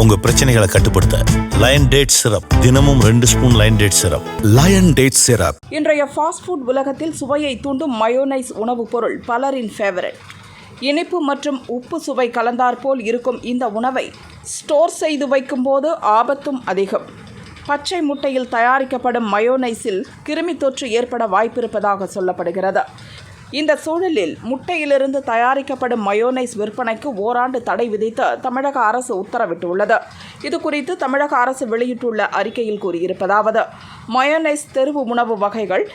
உங்க பிரச்சனைகளை கட்டுப்படுத்த லயன் டேட் சிரப் தினமும் ரெண்டு spoon lion date syrup lion date syrup இன்றைய ஃபாஸ்ட் ஃபுட் உலகத்தில் சுவையை தூண்டும் மயோனைஸ் உணவுப் பொருள் பலரின் ஃபேவரட் இனிப்பு மற்றும் உப்பு சுவை கலந்தாற்போல் இருக்கும் இந்த உணவை ஸ்டோர் செய்து வைக்கும்போது ஆபத்தும் அதிகம். பச்சை முட்டையில் தயாரிக்கப்படும் மயோனைஸில் கிருமி தொற்று ஏற்பட வாய்ப்பிருப்பதாக சொல்லப்படுகிறது. இந்த சூழலில் முட்டையிலிருந்து தயாரிக்கப்படும் மயோனைஸ் விற்பனைக்கு ஓராண்டு தடை விதித்து தமிழக அரசு உத்தரவிட்டுள்ளது. இது குறித்து தமிழக அரசு வெளியிட்டுள்ள அறிக்கையில் கூறியிருப்பதாவது மயோனைஸ் தெருவு உணவு வகைகள்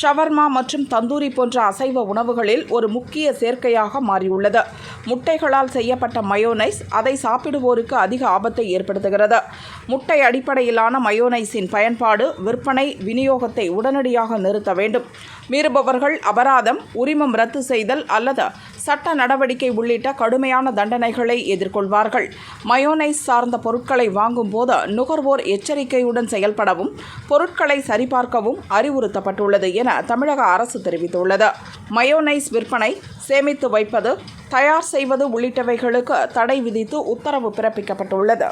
ஷவர்மா மற்றும் தந்தூரி போன்ற அசைவ உணவுகளில் ஒரு முக்கிய சேர்க்கையாக மாறியுள்ளது. முட்டைகளால் செய்யப்பட்ட மயோனைஸ் அதை சாப்பிடுவோருக்கு அதிக ஆபத்தை ஏற்படுத்துகிறது. முட்டை அடிப்படையிலான மயோனைஸின் பயன்பாடு விற்பனை விநியோகத்தை உடனடியாக நிறுத்த வேண்டும். மீறுபவர்கள் அபராதம் உரிமம் ரத்து செய்தல் அல்லது சட்ட நடவடிக்கை உள்ளிட்ட கடுமையான தண்டனைகளை எதிர்கொள்வார்கள். மயோனைஸ் சார்ந்த பொருட்களை வாங்கும் போது நுகர்வோர் எச்சரிக்கையுடன் செயல்படவும் பொருட்களை சரிபார்க்கவும் அறிவுறுத்தப்பட்டுள்ளது என தமிழக அரசு தெரிவித்துள்ளது. மயோனைஸ் விற்பனை சேமித்து வைப்பது தயார் செய்வது உள்ளிட்டவைகளுக்கு தடை விதித்து உத்தரவு பிறப்பிக்கப்பட்டுள்ளது.